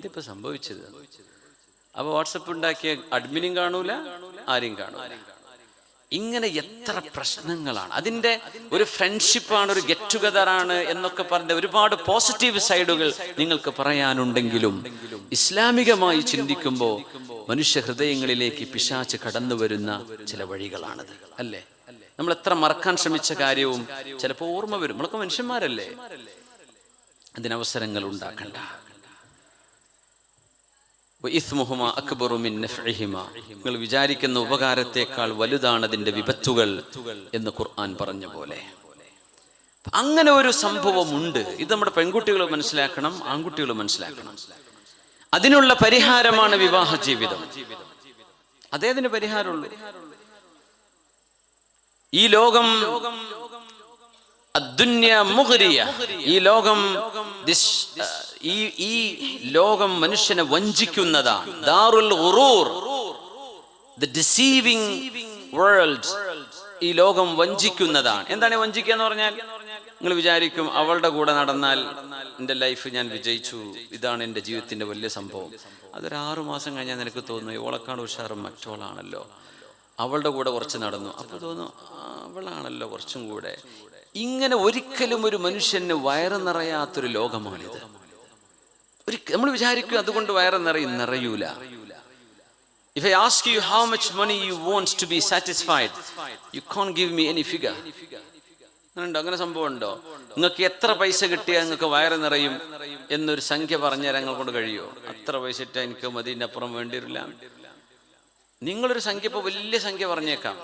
എന്തിപ്പോ സംഭവിച്ചത്? അപ്പൊ വാട്സപ്പ് ഉണ്ടാക്കിയ അഡ്മിനും കാണൂല ആരെയും കാണൂല. ഇങ്ങനെ എത്ര പ്രശ്നങ്ങളാണ്. അതിന്റെ ഒരു ഫ്രണ്ട്ഷിപ്പാണ് ഒരു ഗെറ്റ് ടുഗദർ ആണ് എന്നൊക്കെ പറഞ്ഞ ഒരുപാട് പോസിറ്റീവ് സൈഡുകൾ നിങ്ങൾക്ക് പറയാനുണ്ടെങ്കിലും ഇസ്ലാമികമായി ചിന്തിക്കുമ്പോൾ മനുഷ്യ ഹൃദയങ്ങളിലേക്ക് പിശാച്ച് കടന്നു വരുന്ന ചില വഴികളാണത്. അല്ലേ? നമ്മൾ എത്ര മറക്കാൻ ശ്രമിച്ച കാര്യവും ചിലപ്പോൾ ഓർമ്മ വരും. നമ്മളൊക്കെ മനുഷ്യന്മാരല്ലേ? അതിനവസരങ്ങൾ ഉണ്ടാക്കണ്ട. നിങ്ങൾ വിചാരിക്കുന്ന ഉപകാരത്തെക്കാൾ വലുതാണ് അതിന്റെ വിപത്തുകൾ എന്ന് ഖുർആൻ പറഞ്ഞ പോലെ. അങ്ങനെ ഒരു സംഭവമുണ്ട്. ഇത് നമ്മുടെ പെൺകുട്ടികൾ മനസ്സിലാക്കണം ആൺകുട്ടികൾ മനസ്സിലാക്കണം. അതിനുള്ള പരിഹാരമാണ് വിവാഹ ജീവിതം. അതേതിന് പരിഹാരമുള്ളൂ? ഈ ലോകം. ഈ ലോകം ഈ ഈ ലോകം മനുഷ്യനെ വഞ്ചിക്കുന്നതാണ്. ദാറുൽ ദ വേൾഡ് ഈ ലോകം വഞ്ചിക്കുന്നതാണ്. എന്താണ് വഞ്ചിക്കുക എന്ന് പറഞ്ഞാൽ? നിങ്ങൾ വിചാരിക്കും അവളുടെ കൂടെ നടന്നാൽ എന്റെ ലൈഫ് ഞാൻ വിജയിച്ചു. ഇതാണ് എന്റെ ജീവിതത്തിന്റെ വലിയ സംഭവം. അതൊരു ആറു മാസം കഴിഞ്ഞാൽ നിനക്ക് തോന്നുന്നു ഇവളെക്കാൾ ഉഷാറും മറ്റോളാണല്ലോ അവളുടെ കൂടെ കുറച്ച് നടന്നു. അപ്പോൾ തോന്നുന്നു "ആ, അവളാണല്ലോ കുറച്ചും കൂടെ. ഇങ്ങനെ ഒരിക്കലും ഒരു മനുഷ്യന് വയറ് നിറയാത്തൊരു ലോകമാണിത്. ഒരു നമ്മൾ വിചാരിക്കും അതുകൊണ്ട് വയറ് നിറയും നിറയൂല. If I ask you how much money you want to be satisfied, you can't give me any figure. ഉണ്ടോ അങ്ങനെ സംഭവം ഉണ്ടോ? നിങ്ങൾക്ക് എത്ര പൈസ കിട്ടിയാൽ നിങ്ങൾക്ക് വയറ് നിറയും എന്നൊരു സംഖ്യ പറഞ്ഞുതരാൻ നിങ്ങൾ കൊണ്ട് കഴിയുമോ? അത്ര പൈസ ഇട്ടാൽ എനിക്ക് മതിന്റെ അപ്പുറം വേണ്ടി വരില്ല നിങ്ങളൊരു സംഖ്യ ഇപ്പോൾ വലിയ സംഖ്യ പറഞ്ഞേക്കാം.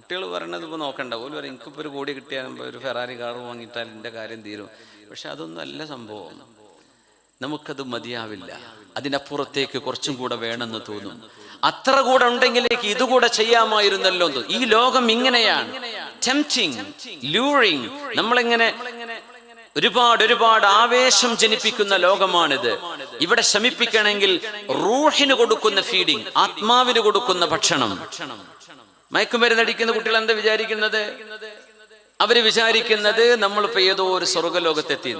കുട്ടികൾ പറയണത് ഇപ്പോൾ നോക്കണ്ട. പോലും പറയും എനിക്കിപ്പോൾ ഒരു കോടി കിട്ടിയാൽ ഒരു ഫെറാറി കാർ വാങ്ങിയിട്ടാൽ എന്റെ കാര്യം തീരും. പക്ഷെ അതൊന്നും അല്ല സംഭവം. നമുക്കത് മതിയാവില്ല. അതിനപ്പുറത്തേക്ക് കുറച്ചും കൂടെ വേണമെന്ന് തോന്നും. അത്ര കൂടെ ഉണ്ടെങ്കിലേക്ക് ഇതുകൂടെ ചെയ്യാമായിരുന്നല്ലോ ഈ ലോകം ഇങ്ങനെയാണ്. ലൂറിങ് നമ്മളിങ്ങനെ ഒരുപാട് ഒരുപാട് ആവേശം ജനിപ്പിക്കുന്ന ലോകമാണിത്. ഇവിടെ ശമിപ്പിക്കണമെങ്കിൽ റൂഹിന് കൊടുക്കുന്ന ഫീഡിങ് ആത്മാവിന് കൊടുക്കുന്ന ഭക്ഷണം. മയക്കുമരുന്നടിക്കുന്ന കുട്ടികൾ എന്താ വിചാരിക്കുന്നത്? അവർ വിചാരിക്കുന്നത് നമ്മളിപ്പോ ഏതോ ഒരു സ്വർഗലോകത്തെത്തി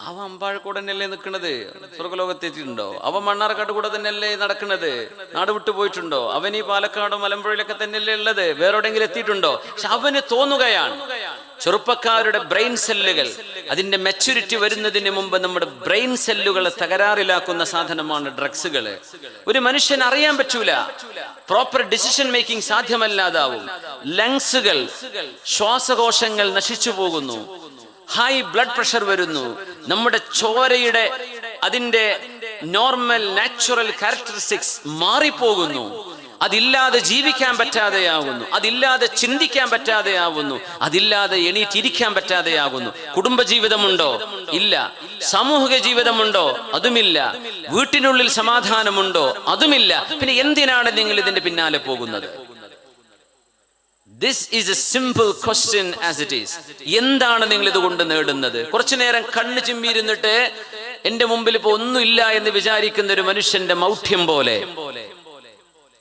അവ അമ്പാഴക്കൂടെ തന്നെയല്ലേ നിൽക്കുന്നത് സ്വർഗലോകത്തെത്തിയിട്ടുണ്ടോ അവ മണ്ണാർക്കാട് കൂടെ തന്നെയല്ലേ നടക്കുന്നത് നാട് വിട്ടു പോയിട്ടുണ്ടോ? അവൻ ഈ പാലക്കാടോ മലമ്പുഴയിലൊക്കെ തന്നെയല്ലേ ഉള്ളത്? വേറെവിടെങ്കിലും എത്തിയിട്ടുണ്ടോ? പക്ഷെ അവന് തോന്നുകയാണ്. ചെറുപ്പക്കാരുടെ ബ്രെയിൻ സെല്ലുകൾ അതിന്റെ മെച്ചൂരിറ്റി വരുന്നതിന് മുമ്പ് നമ്മുടെ ബ്രെയിൻ സെല്ലുകളെ തകരാറിലാക്കുന്ന സാധനമാണ് ഡ്രഗ്സുകൾ. ഒരു മനുഷ്യൻ അറിയാൻ പറ്റൂല. പ്രോപ്പർ ഡിസിഷൻ മേക്കിംഗ് സാധ്യമല്ലാതാവും. ലങ്സുകൾ ശ്വാസകോശങ്ങൾ നശിച്ചു പോകുന്നു. ഹൈ ബ്ലഡ് പ്രഷർ വരുന്നു. നമ്മുടെ ചോരയുടെ അതിന്റെ നോർമൽ നാച്ചുറൽ ക്യാരക്ടറിസ്റ്റിക്സ് മാറിപ്പോകുന്നു. അതില്ലാതെ ജീവിക്കാൻ പറ്റാതെയാവുന്നു. അതില്ലാതെ ചിന്തിക്കാൻ പറ്റാതെയാവുന്നു. അതില്ലാതെ എണീറ്റിരിക്കാൻ പറ്റാതെയാകുന്നു. കുടുംബജീവിതമുണ്ടോ? ഇല്ല. സാമൂഹിക ജീവിതമുണ്ടോ? അതുമില്ല. വീട്ടിനുള്ളിൽ സമാധാനമുണ്ടോ? അതുമില്ല. പിന്നെ എന്തിനാണ് നിങ്ങൾ ഇതിന്റെ പിന്നാലെ പോകുന്നത്? This is a simple question as it is എന്താണ് നിങ്ങൾ ഇതുകൊണ്ട് നേടുന്നത്? കുറച്ചു നേരം കണ്ണ് ചിമ്മിയിരുന്നിട്ട് എന്റെ മുമ്പിൽ ഇപ്പൊ ഒന്നുമില്ല എന്ന് വിചാരിക്കുന്ന ഒരു മനുഷ്യന്റെ മൗഢ്യം പോലെ.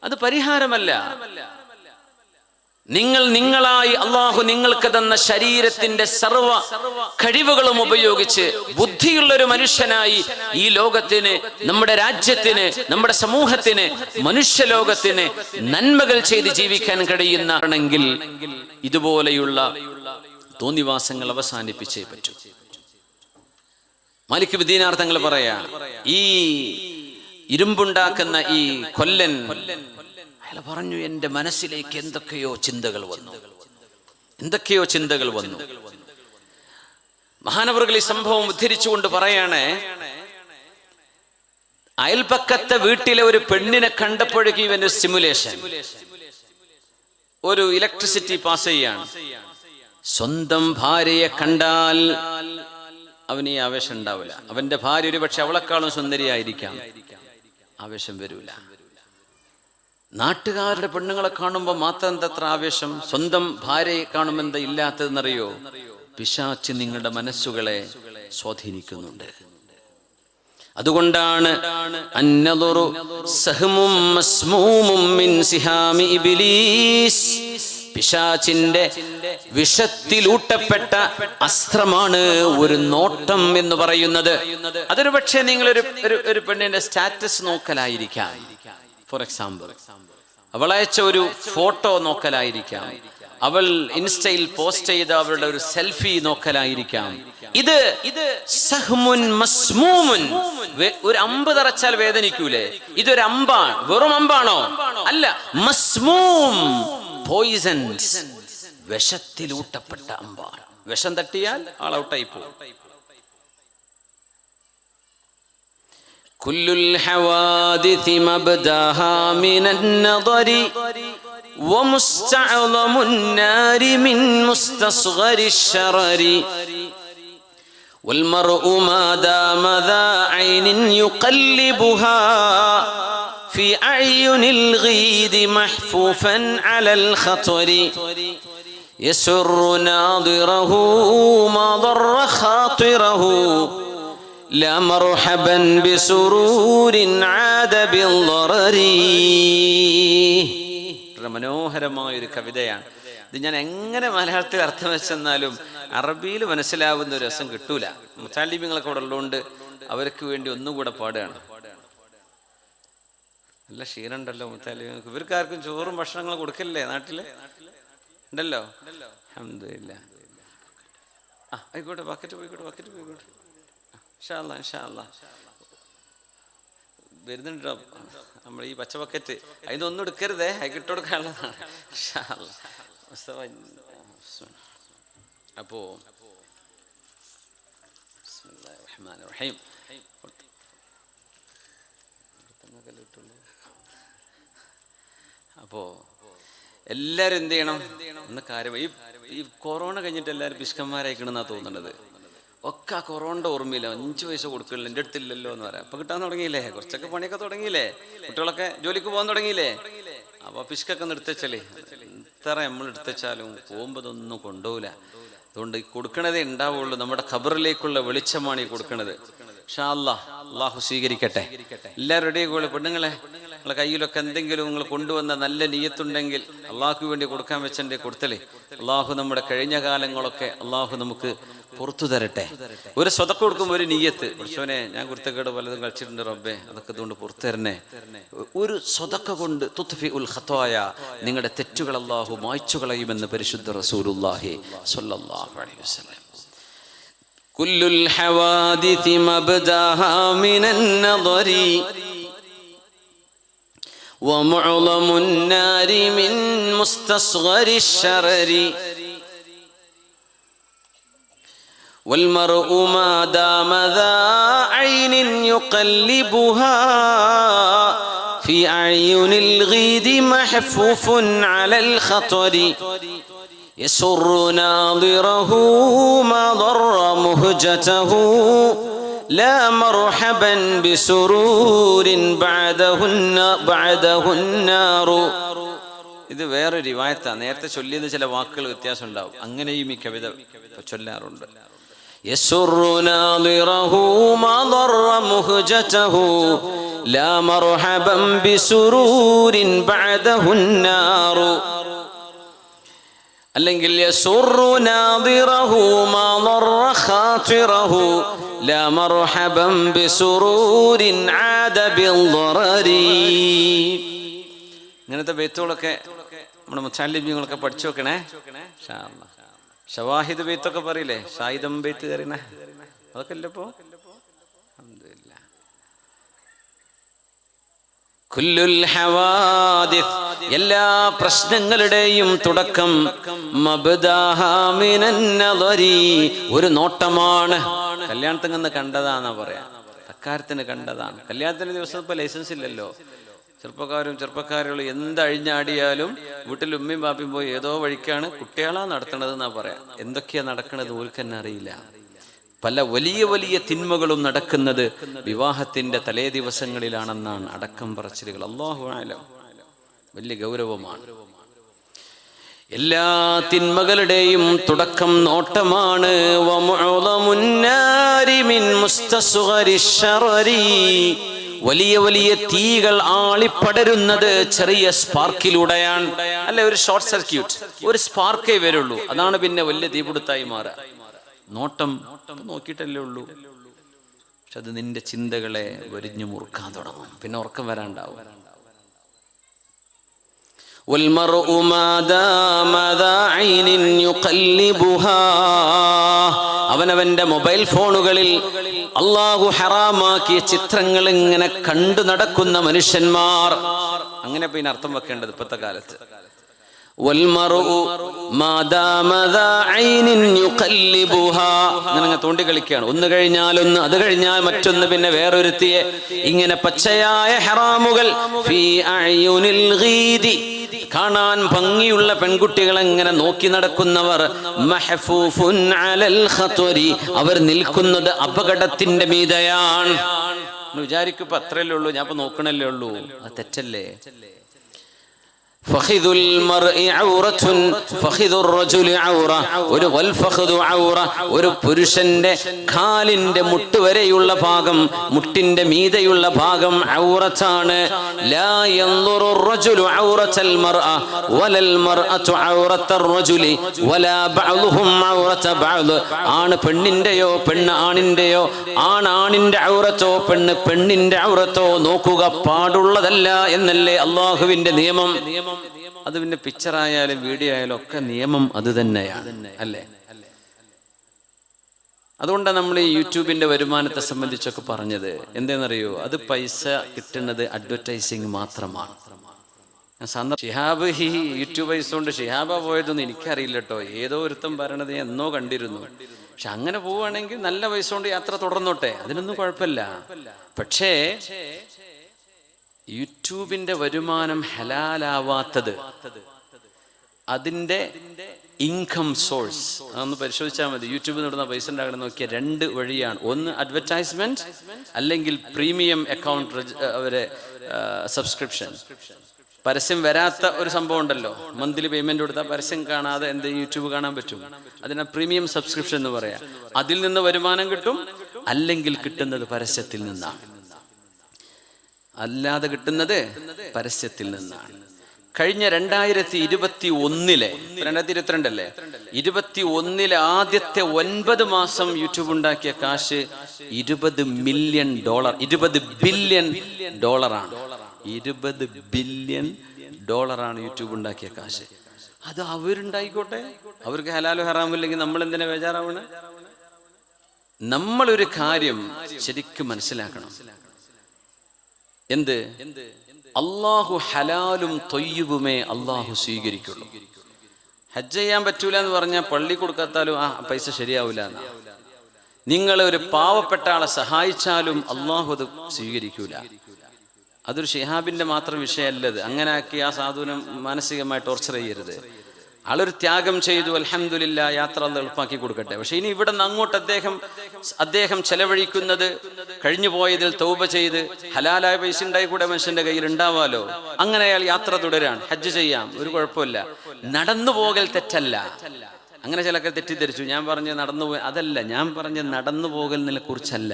അത് പരിഹാരമല്ല. നിങ്ങൾ നിങ്ങളായി അള്ളാഹു നിങ്ങൾക്ക് തന്ന ശരീരത്തിന്റെ സർവ കഴിവുകളും ഉപയോഗിച്ച് ബുദ്ധിയുള്ള ഒരു മനുഷ്യനായി ഈ ലോകത്തിന് നമ്മുടെ രാജ്യത്തിന് നമ്മുടെ സമൂഹത്തിന് മനുഷ്യലോകത്തിന് നന്മകൾ ചെയ്ത് ജീവിക്കാൻ കഴിയുന്നാണെങ്കിൽ ഇതുപോലെയുള്ള തോന്നിവാസങ്ങൾ അവസാനിപ്പിച്ചേ പറ്റൂ. മാലിക് വിദ്യനാർത്ഥങ്ങൾ പറയാ ഈ ഇരുമ്പുണ്ടാക്കുന്ന ഈ കൊല്ലൻ അയാൾ പറഞ്ഞു എന്റെ മനസ്സിലേക്ക് എന്തൊക്കെയോ ചിന്തകൾ വന്നു. എന്തൊക്കെയോ ചിന്തകൾ വന്നു. മഹാനവറുകൾ ഈ സംഭവം ഉദ്ധരിച്ചുകൊണ്ട് പറയാണ് അയൽപക്കത്തെ വീട്ടിലെ ഒരു പെണ്ണിനെ കണ്ടപ്പോഴേക്കും ഇവന്റെ സിമുലേഷൻ ഒരു ഇലക്ട്രിസിറ്റി പാസ് ചെയ്യാണ്. സ്വന്തം ഭാര്യയെ കണ്ടാൽ അവന് ഈ ആവേശം ഉണ്ടാവില്ല. അവന്റെ ഭാര്യ ഒരു പക്ഷെ അവളെക്കാളും സുന്ദരിയായിരിക്കാം. ആവേശം വരൂല. നാട്ടുകാരുടെ പെണ്ണുങ്ങളെ കാണുമ്പോൾ മാത്രം എന്തത്ര ആവേശം? സ്വന്തം ഭാര്യയെ കാണുമ്പോൾ എന്താ ഇല്ലാത്തതെന്നറിയോ? പിശാച്ച് നിങ്ങളുടെ മനസ്സുകളെ സ്വാധീനിക്കുന്നുണ്ട്. അതുകൊണ്ടാണ് പിശാചിന്റെ വിഷത്തിലൂട്ടപ്പെട്ട അസ്ത്രമാണ് ഒരു നോട്ടം എന്ന് പറയുന്നത്. അതൊരു പക്ഷേ ഒരു- ഒരു പെണ്ണിന്റെ സ്റ്റാറ്റസ് നോക്കലായിരിക്കാം. ഫോർ എക്സാമ്പിൾ അവൾ അയച്ച ഒരു ഫോട്ടോ നോക്കലായിരിക്കാം. അവൾ ഇൻസ്റ്റയിൽ പോസ്റ്റ് ചെയ്ത അവളുടെ ഒരു സെൽഫി നോക്കലായിരിക്കാം. ഇത് ഇത് സഹ്മുൻ മസ്മൂമുൻ. ഒരു അമ്പ് തറച്ചാൽ വേദനിക്കൂലേ? ഇതൊരു അമ്പാണ്. വെറും അമ്പാണോ? അല്ല മസ്മൂം. പോയിസൺസ് വിഷത്തിലൂട്ടപ്പെട്ട അമ്പാണ്. വിഷം തട്ടിയാൽ ആൾ ഔട്ടായി പോകും. كل الحوادث مبدأها من النظر ومستعظم النار من مستصغر الشرر. والمرء ما دام ذا عين يقلبها في أعين الغيد محفوفا على الخطر. يسر ناظره ما ضر خاطره. لا مرحبا بسرور عاد بالضرر വളരെ മനോഹരമായ ഒരു കവിതയാണ് ഇത് ഞാൻ എങ്ങനെ മലയാളത്തിൽ അർത്ഥം വെച്ചെന്നാലും അറബിയിൽ മനസ്സിലാവുന്ന ഒരു രസം കിട്ടൂല മുത്താലിമ്യങ്ങളൊക്കെ അവിടെ ഉള്ളതുകൊണ്ട് അവർക്ക് വേണ്ടി ഒന്നും കൂടെ പാടുകയാണ് നല്ല ക്ഷീണുണ്ടല്ലോ മുത്താലിമ്യങ്ങൾക്ക് ഇവർക്ക് ആർക്കും ചോറും ഭക്ഷണങ്ങളും കൊടുക്കല്ലേ നാട്ടില് ഉണ്ടല്ലോ അഹമ്മദില്ല ആ ആയിക്കോട്ടെ ബക്കറ്റ് പോയിക്കോട്ടെ ബക്കറ്റ് പോയിക്കോട്ടെ ഇൻഷാല്ല ഇൻഷാല്ല വരുന്നുണ്ടോ? നമ്മൾ ഈ പച്ച ബക്കറ്റ്. അതിനൊന്നും എടുക്കരുതേ അത് കിട്ടുകൊടുക്കാനുള്ളതാണ് ഇൻഷാല്ലാ. മുസ്തഫ, അപ്പോ റഹീം. അപ്പോ എല്ലാരും എന്ത് ചെയ്യണം? ഒന്ന് കാര്യം ഈ കൊറോണ കഴിഞ്ഞിട്ട് എല്ലാവരും പിഷ്കന്മാരായിക്കണെന്നാ തോന്നുന്നത് ഒക്കെ ആ കൊറോണയുടെ ഓർമ്മയില്ല അഞ്ചു പൈസ കൊടുക്കില്ല എന്റെ അടുത്തില്ലല്ലോ എന്ന് പറയാം. അപ്പൊ കിട്ടാൻ തുടങ്ങിയില്ലേ? കുറച്ചൊക്കെ പണിയൊക്കെ തുടങ്ങിയില്ലേ? കുട്ടികളൊക്കെ ജോലിക്ക് പോകാൻ തുടങ്ങിയില്ലേ? അപ്പൊ പിഷ്കൊക്കെ ഒന്ന് ഇത്ര നമ്മൾ എടുത്തച്ചാലും പോകുമ്പോൾ ഇതൊന്നും കൊണ്ടുപോകില്ല അതുകൊണ്ട് ഈ കൊടുക്കണതേ ഉണ്ടാവുള്ളൂ. നമ്മുടെ ഖബറിലേക്കുള്ള വെളിച്ചമാണ് ഈ കൊടുക്കണത്. ഷാ അള്ളാഹു സ്വീകരിക്കട്ടെ. എല്ലാവരും റെഡി ആയിക്കോളൂ. പെണ്ണുങ്ങളെ നിങ്ങളെ കയ്യിലൊക്കെ എന്തെങ്കിലും നിങ്ങൾ കൊണ്ടുവന്ന നല്ല നീയത്തുണ്ടെങ്കിൽ അള്ളാഹു വേണ്ടി കൊടുക്കാൻ വെച്ചെന്റെ കൊടുത്തലേ. അള്ളാഹു നമ്മുടെ കഴിഞ്ഞ കാലങ്ങളൊക്കെ അള്ളാഹു നമുക്ക് പുറത്തു തരട്ടെ ഒരു സ്വതക്ക കൊടുക്കുമ്പോൾ ഒരു നീയത്ത് പഠിച്ചോനെ ഞാൻ കുരുത്തക്കേട് പലതും കളിച്ചിട്ടുണ്ട് റബ്ബേ അതൊക്കെ അതുകൊണ്ട് പുറത്തു തരണേ ഒരു സ്വതക്ക കൊണ്ട് തുത്ഫി ഉൽ ഖത്വായ നിങ്ങളുടെ തെറ്റുകൾ അള്ളാഹു മായ്ച്ചു കളയുമെന്ന് പരിശുദ്ധ റസൂലുള്ളാഹി സ്വല്ലല്ലാഹു അലൈഹി വസല്ലം كل الحوادث مبداها من النظر ومعظم النار من مستصغر الشرر والمرء ما دام ذا عين يقلبها في أعين الغيد محفوف على الخطر يسر ناظره ما ضر مهجته لا مرحبا بسرور بعدهن بعده النار ഇത് വേറെ റിവായത്താണ് നേരത്തെ ചൊല്ലിയത് ചില വാക്കുകൾ വ്യത്യാസം ഉണ്ടാവും അങ്ങനെയും ഈ കവിത ചൊല്ലാറുണ്ട് يسر ناظره ما ضر مهجته لا مرحبا بسرور بعده النار അല്ലെങ്കിൽ യസുറു നാദിറഹു മാ ضر خاطره لا مرحبا بسرور عاد بالضرر ഇങ്ങനത്തെ ബെയ്ത്തുകളൊക്കെ നമ്മുടെ മുച്ചാലിബ്യങ്ങളൊക്കെ പഠിച്ചു വെക്കണേ ഇൻഷാ അല്ലാ. ഷവാഹിദ് ബെയ്ത്തൊക്കെ പറയില്ലേ? ഷാഹിദം ബെയ്ത്ത് കയറിന. അതൊക്കെ ഇല്ലപ്പോ എല്ലാ പ്രശ്നങ്ങളുടെയും തുടക്കം. ഒരു നോട്ടമാണ്. കല്യാണത്തിൽ നിന്ന് കണ്ടതാന്നാ പറയാ. തക്കാരത്തിന് കണ്ടതാണ്. കല്യാണത്തിന് ദിവസം ഇപ്പൊ ലൈസൻസ് ഇല്ലല്ലോ. ചെറുപ്പക്കാരും ചെറുപ്പക്കാരുകളും എന്തഴിഞ്ഞാടിയാലും വീട്ടിൽ ഉമ്മയും പാപ്പയും പോയി ഏതോ വഴിക്കാണ് കുട്ടികളാ നടത്തണത് എന്നാ പറയാം. എന്തൊക്കെയാ നടക്കണത് ഓർക്ക് തന്നെ അറിയില്ല. പല വലിയ വലിയ തിന്മകളും നടക്കുന്നത് വിവാഹത്തിന്റെ തലേ ദിവസങ്ങളിലാണെന്നാണ് അടക്കം പറച്ചിലുകൾ. അള്ളാഹു വലിയ ഗൗരവമാണ്. എല്ലാ തിന്മകളുടെയും തുടക്കം നോട്ടമാണ്. മിൻ മുസ്തസ്ഗരി ശറരി. വലിയ വലിയ തീകൾ ആളിപ്പടരുന്നത് ചെറിയ സ്പാർക്കിലൂടെയാണ്. അല്ലെ ഒരു ഷോർട്ട് സർക്യൂട്ട്. ഒരു സ്പാർക്കേ വരുള്ളൂ. അതാണ് പിന്നെ വലിയ തീപിടുത്തായി മാറുക. നോട്ടം നോക്കിയിട്ടല്ലേ ഉള്ളൂ. പക്ഷെ അത് നിന്റെ ചിന്തകളെ വരിഞ്ഞു മുറുക്കാൻ തുടങ്ങും. പിന്നെ ഉറക്കം വരാണ്ടാവും. والمرء ما دام ذا عين يقلبها അവനവന്റെ മൊബൈൽ ഫോണുകളിൽ അള്ളാഹു ഹറാമാക്കിയ ചിത്രങ്ങൾ ഇങ്ങനെ കണ്ടു നടക്കുന്ന മനുഷ്യന്മാർ അങ്ങനെ പിന്നെ അർത്ഥം വെക്കേണ്ടത് ഇപ്പോഴത്തെ കാലത്ത് والمرء ما دام ذا عين يقلبها അങ്ങനെ അങ്ങ് തോണ്ടി കളിക്കുകയാണ് ഒന്ന് കഴിഞ്ഞാൽ ഒന്ന് അത് കഴിഞ്ഞാൽ മറ്റൊന്ന് പിന്നെ വേറൊരുത്തിയെ ഇങ്ങനെ പച്ചയായ ഹറാമുകൾ ഫീ അഅ്യുനിൽ ഗീദി കാണാൻ ഭംഗിയുള്ള പെൺകുട്ടികളെ ഇങ്ങനെ നോക്കി നടക്കുന്നവർ? അവർ നിൽക്കുന്നത് അപകടത്തിന്റെ മീതയാണ്. വിചാരിക്കും ഇപ്പൊ അത്രയല്ലേ ഉള്ളൂ. ഞാൻ ഇപ്പൊ നോക്കണല്ലേ ഉള്ളൂ. അത് തെറ്റല്ലേ? فخذ المرء عورة فخذ الرجل عورة ഒരു വൽഫഖദു ഔറ ഒരു പുരുഷന്റെ കാലിന്റെ മുട്ട് വരെയുള്ള ഭാഗം മുട്ടിന്റെ മീതെയുള്ള ഭാഗം ഔറത്താണ് ലാ യൻദുറു الرجل عورة المرأة ولا المرأة عورة الرجل ولا بعضهم عورة بعض ആണ് പെണ്ണിന്റെയോ പെണ്ണ് ആണിന്റെയോ ആണ് ആണിന്റെ ഔറത്തോ പെണ്ണ് പെണ്ണിന്റെ ഔറത്തോ നോക്കുക പാടുള്ളതല്ല എന്നല്ലേ അള്ളാഹുവിന്റെ നിയമം അത് പിന്നെ പിക്ചറായാലും വീഡിയോ ആയാലും ഒക്കെ നിയമം അത് തന്നെയാണ് അല്ലേ? അതുകൊണ്ടാണ് നമ്മൾ ഈ യൂട്യൂബിന്റെ വരുമാനത്തെ സംബന്ധിച്ചൊക്കെ പറഞ്ഞത്. എന്തെന്നറിയോ? അത് പൈസ കിട്ടുന്നത് അഡ്വർടൈസിങ് മാത്രമാണ്. ഷിഹാബ് ഈ യൂട്യൂബ് കൊണ്ട് ഷിഹാബ പോയതൊന്നും എനിക്കറിയില്ല കേട്ടോ ഏതോ ഒരുത്തം പറയണത് എന്നോ കണ്ടിരുന്നു. പക്ഷെ അങ്ങനെ പോവുകയാണെങ്കിൽ നല്ല പൈസ കൊണ്ട് യാത്ര തുടർന്നോട്ടെ? അതിനൊന്നും കുഴപ്പമില്ല. പക്ഷേ യൂട്യൂബിന്റെ വരുമാനം ഹലാലാവാത്തത്. അതിന്റെ ഇൻകം സോഴ്സ് അതൊന്ന് പരിശോധിച്ചാൽ മതി. യൂട്യൂബിൽ നിന്ന് പൈസ ഉണ്ടാക്കണം നോക്കിയ രണ്ട് വഴിയാണ്. ഒന്ന് അഡ്വർടൈസ്മെന്റ് അല്ലെങ്കിൽ പ്രീമിയം അക്കൗണ്ട് അവരെ സബ്സ്ക്രിപ്ഷൻ പരസ്യം വരാത്ത ഒരു സംഭവം ഉണ്ടല്ലോ. മന്ത്ലി പേയ്മെന്റ് കൊടുത്താൽ പരസ്യം കാണാതെ എന്ത് യൂട്യൂബ് കാണാൻ പറ്റും? അതിനെ പ്രീമിയം സബ്സ്ക്രിപ്ഷൻ എന്ന് പറയാം. അതിൽ നിന്ന് വരുമാനം കിട്ടും അല്ലെങ്കിൽ കിട്ടുന്നത് പരസ്യത്തിൽ നിന്നാണ്. അല്ലാതെ കിട്ടുന്നത് പരസ്യത്തിൽ നിന്നാണ്. കഴിഞ്ഞ രണ്ടായിരത്തി ഇരുപത്തി ഒന്നിലെ രണ്ടായിരത്തി ഇരുപത്തിരണ്ടല്ലേ ഇരുപത്തി ഒന്നിലെ ആദ്യത്തെ ഒൻപത് മാസം യൂട്യൂബ് ഉണ്ടാക്കിയ കാശ് ഇരുപത് മില്യൺ ഡോളർ ഇരുപത് ബില്യൺ ഡോളറാണ്. ഇരുപത് ബില്യൺ ഡോളറാണ് യൂട്യൂബ് ഉണ്ടാക്കിയ കാശ്. അത് അവരുണ്ടായിക്കോട്ടെ? അവർക്ക് ഹലാലോ ഹറാമില്ലെങ്കിൽ നമ്മൾ എന്തിനാ ബേജാറാവണേ? നമ്മളൊരു കാര്യം ശരിക്കും മനസ്സിലാക്കണം. എന്ത്? അള്ളാഹു ഹലാലും തൊയ്യുവുമേ അള്ളാഹു സ്വീകരിക്കുള്ളൂ. ഹജ്ജ് ചെയ്യാൻ പറ്റൂല എന്ന് പറഞ്ഞാൽ പള്ളി കൊടുക്കാത്താലും ആ പൈസ ശരിയാവില്ല എന്നാ. നിങ്ങൾ ഒരു പാവപ്പെട്ട ആളെ സഹായിച്ചാലും അള്ളാഹു അത് സ്വീകരിക്കൂല. അതൊരു ഷിഹാബിന്റെ മാത്രം വിഷയമല്ലത്. അങ്ങനെ ആക്കി ആ സാധുവിനെ മാനസികമായി ടോർച്ചർ ചെയ്യരുത്. ആളൊരു ത്യാഗം ചെയ്തു അലഹമില്ല യാത്ര അത് എളുപ്പാക്കി കൊടുക്കട്ടെ. പക്ഷെ ഇനി ഇവിടെ നിന്ന് അങ്ങോട്ട് അദ്ദേഹം അദ്ദേഹം ചെലവഴിക്കുന്നത് കഴിഞ്ഞു പോയതിൽ തൗബ ചെയ്ത് ഹലാലായ പൈസ ഉണ്ടായി കൂടെ മനുഷ്യന്റെ കയ്യിൽ ഉണ്ടാവാലോ? അങ്ങനെ അയാൾ യാത്ര തുടരാൻ ഹജ്ജ് ചെയ്യാം ഒരു കുഴപ്പമില്ല. നടന്നു പോകൽ തെറ്റല്ല. അങ്ങനെ ചിലക്കെ തെറ്റിദ്ധരിച്ചു. ഞാൻ പറഞ്ഞ നടന്നു അതല്ല ഞാൻ പറഞ്ഞ നടന്നു പോകലിനെ കുറിച്ചല്ല.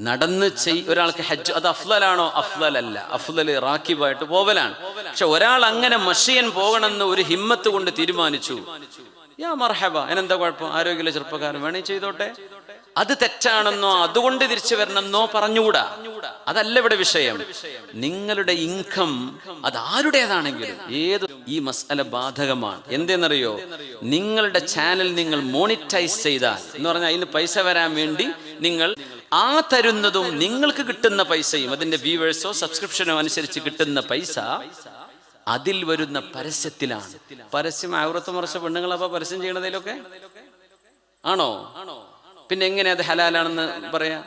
നടന്ന് ചെയ് ഒരാൾക്ക് ഹജ്ജ്. അത് അഫ്ലലാണോ? അഫ്ലലല്ല. അഫ്ലൽ റാക്കിബായിട്ട് പോവലാണ്. പക്ഷെ ഒരാൾ അങ്ങനെ മഷിയൻ പോകണമെന്ന് ഒരു ഹിമ്മത്ത് കൊണ്ട് തീരുമാനിച്ചു. യാ മർഹബ എന്നെന്താ കുഴപ്പം? ആരോഗ്യമുള്ള ചെറുപ്പക്കാരൻ വേണേ ചെയ്തോട്ടെ? അത് തെറ്റാണെന്നോ അതുകൊണ്ട് തിരിച്ചു വരണമെന്നോ പറഞ്ഞുകൂടാ? അതല്ല ഇവിടെ വിഷയം. നിങ്ങളുടെ ഇൻകം അത് ആരുടേതാണെങ്കിലും ഏത് ഈ മസാല ബാധകമാണ്. എന്തെന്നറിയോ? നിങ്ങളുടെ ചാനൽ നിങ്ങൾ മോണിറ്റൈസ് ചെയ്താൽ എന്ന് പറഞ്ഞാൽ അതിന് പൈസ വരാൻ വേണ്ടി നിങ്ങൾ ആ തരുന്നതും നിങ്ങൾക്ക് കിട്ടുന്ന പൈസയും അതിന്റെ വ്യൂവേഴ്സോ സബ്സ്ക്രിപ്ഷനോ അനുസരിച്ച് കിട്ടുന്ന പൈസ അതിൽ വരുന്ന പരസ്യത്തിലാണ്. പരസ്യം ആവർത്തം മറച്ച പെണ്ണുങ്ങളപ്പോ പരസ്യം ചെയ്യണതിലൊക്കെ? ആണോ? പിന്നെ എങ്ങനെ അത് ഹലാലാണെന്ന് പറയാ?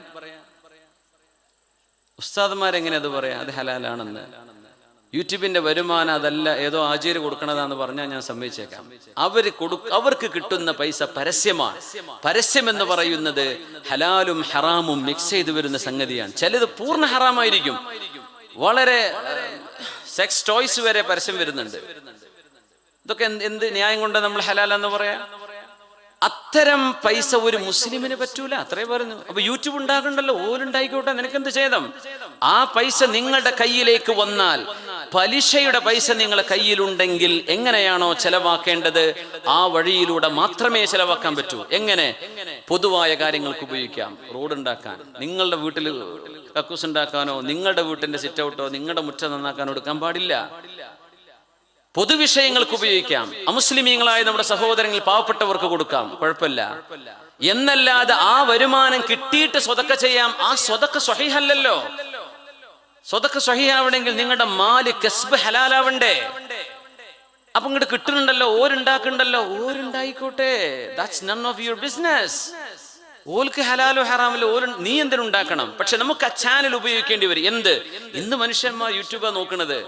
ഉസ്താദ്മാരെങ്ങനെ അത് പറയാ? അത് ഹലാലാണെന്ന്. യൂട്യൂബിന്റെ വരുമാനം അതല്ല ഏതോ ആചാര്യ കൊടുക്കണതാന്ന് പറഞ്ഞാൽ ഞാൻ സമ്മതിച്ചേക്കാം. അവർ കൊടു അവർക്ക് കിട്ടുന്ന പൈസ പരസ്യമാണ്. പരസ്യം എന്ന് പറയുന്നത് ഹലാലും ഹറാമും മിക്സ് ചെയ്ത് വരുന്ന സംഗതിയാണ്. ചിലത് പൂർണ ഹറാമായിരിക്കും. വളരെ സെക്സ് ടോയ്സ് വരെ പരസ്യം വരുന്നുണ്ട്. ഇതൊക്കെ എന്ത് ന്യായം കൊണ്ട് നമ്മൾ ഹലാലെന്ന് പറയാം? അത്തരം പൈസ ഒരു മുസ്ലിമിന് പറ്റൂല. അത്രേ പറഞ്ഞു അപ്പൊ യൂട്യൂബ് ഉണ്ടാകണ്ടല്ലോ ഓലുണ്ടായിക്കോട്ടെ നിനക്കെന്ത് ചെയ്തം ആ പൈസ നിങ്ങളുടെ കയ്യിലേക്ക് വന്നാൽ പലിശയുടെ പൈസ നിങ്ങളുടെ കയ്യിലുണ്ടെങ്കിൽ എങ്ങനെയാണോ ചെലവാക്കേണ്ടത്? ആ വഴിയിലൂടെ മാത്രമേ ചെലവാക്കാൻ പറ്റൂ. എങ്ങനെ? പൊതുവായ കാര്യങ്ങൾക്ക് ഉപയോഗിക്കാം. റോഡ് ഉണ്ടാക്കാൻ. നിങ്ങളുടെ വീട്ടിൽ കക്കൂസ് ഉണ്ടാക്കാനോ നിങ്ങളുടെ വീട്ടിന്റെ സിറ്റ് ഔട്ടോ നിങ്ങളുടെ മുറ്റം നന്നാക്കാനോ എടുക്കാൻ പാടില്ല. പൊതുവിഷയങ്ങൾക്ക് ഉപയോഗിക്കാം. അമുസ്ലിമീങ്ങളായ നമ്മുടെ സഹോദരങ്ങൾ പാവപ്പെട്ടവർക്ക് കൊടുക്കാം. കുഴപ്പമില്ല. എന്നല്ലാതെ ആ വരുമാനം കിട്ടിയിട്ട് സ്വതക്ക ചെയ്യാം. ആ സ്വതക്ക സ്വഹിഹല്ലല്ലോ. സ്വതക്ക സഹിയാവണമെങ്കിൽ നിങ്ങളുടെ മാൽ കസ്ബ് ഹലാലാവണ്ടേ? അപ്പൊ ഇങ്ങോട്ട് കിട്ടുന്നുണ്ടല്ലോ ഓരുണ്ടാക്കുന്നുണ്ടല്ലോ ഓരുണ്ടായിക്കോട്ടെ. That's none of your business ഓൽക്ക് ഹലാലോ ഹറാമല്ലോ ഓരോ നീ എന്തിനുണ്ടാക്കണം? പക്ഷെ നമുക്ക് ആ ചാനൽ ഉപയോഗിക്കേണ്ടി വരും. എന്ത്? ഇന്ന് മനുഷ്യന്മാർ യൂട്യൂബാ നോക്കണത്.